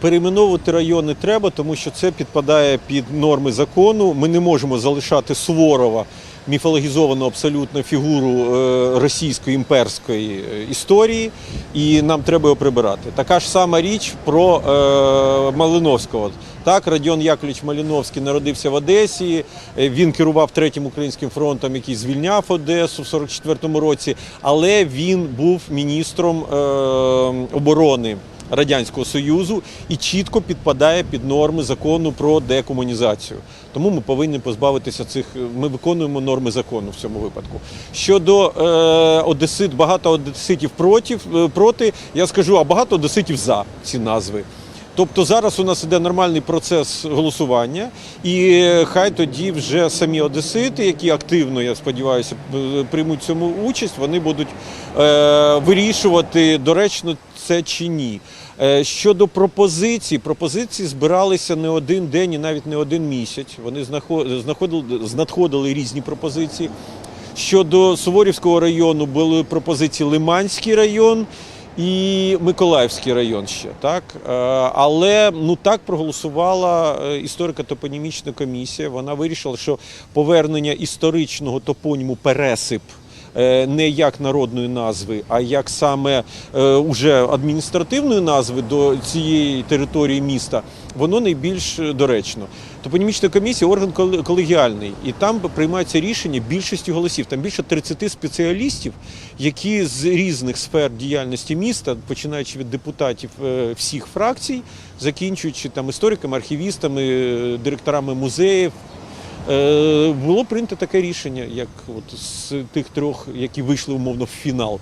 Перейменовувати райони треба, тому що це підпадає під норми закону. Ми не можемо залишати Суворова, міфологізовану абсолютно фігуру е, російської імперської е, історії, і нам треба його прибирати. Така ж сама річ про е, Малиновського. Так, Радіон Яковлевич Малиновський народився в Одесі. е, Він керував третім українським фронтом, який звільняв Одесу в 44-му році, але він був міністром е, оборони. Радянського Союзу і чітко підпадає під норми закону про декомунізацію. Тому ми повинні позбавитися цих. Ми виконуємо норми закону в цьому випадку. Щодо е, одесит, багато одеситів проти, е, проти, я скажу, а багато одеситів за ці назви. Тобто зараз у нас іде нормальний процес голосування, і хай тоді вже самі одесити, які активно, я сподіваюся, приймуть цьому участь, вони будуть е, вирішувати, доречно це чи ні. Е, Щодо пропозицій, пропозиції збиралися не один день і навіть не один місяць. Вони знахо- знаходили, знадходили різні пропозиції. Щодо Суворівського району були пропозиції Лиманський район і Миколаївський район ще. Так? Е, Але ну, так проголосувала е, історико-топонімічна комісія. Вона вирішила, що повернення історичного топоніму Пересип не як народної назви, а як саме е, уже адміністративної назви до цієї території міста, воно найбільш е, доречно. Топонімічна комісія орган колегіальний, і там приймаються рішення більшістю голосів. Там більше 30 спеціалістів, які з різних сфер діяльності міста, починаючи від депутатів е, всіх фракцій, закінчуючи там істориками, архівістами, е, директорами музеїв, Е, було прийнято таке рішення, як от з тих трьох, які вийшли умовно в фінал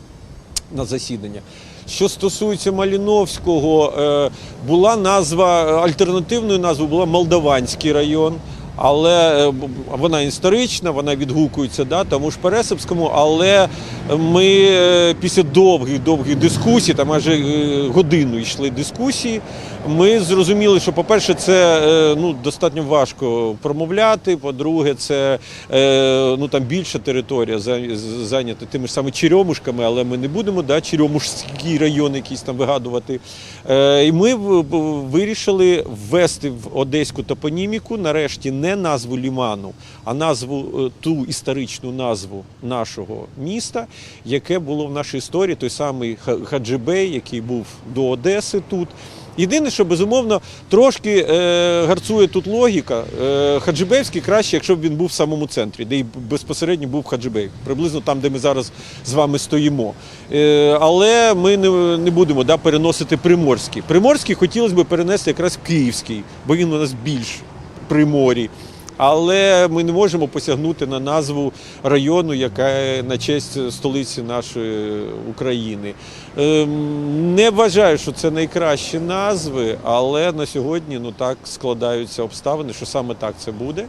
на засідання. Що стосується Маліновського, е, була назва альтернативною назвою була Молдаванський район. Але е, вона історична, вона відгукується да, тому ж Пересипському, але ми е, після довгих довгих дискусій, там майже е, годину йшли дискусії. Ми зрозуміли, що, по-перше, це ну, достатньо важко промовляти. По-друге, це ну, там більша територія зайнята тими ж саме черемушками, але ми не будемо да, черемушський район якийсь там вигадувати. І ми вирішили ввести в одеську топоніміку нарешті не назву ліману, а назву е, ту історичну назву нашого міста, яке було в нашій історії, той самий Хаджибей, який був до Одеси тут. Єдине, що безумовно трошки е, гарцує тут логіка. Е, Хаджибеївський краще, якщо б він був в самому центрі, де й безпосередньо був Хаджибей, приблизно там, де ми зараз з вами стоїмо. Е, але ми не, не будемо да, переносити Приморський. Приморський хотілося б перенести якраз в Київський, бо він у нас більш при морі. Але ми не можемо посягнути на назву району, яка на честь столиці нашої України. Ем, Не вважаю, що це найкращі назви, але на сьогодні ну так складаються обставини, що саме так це буде.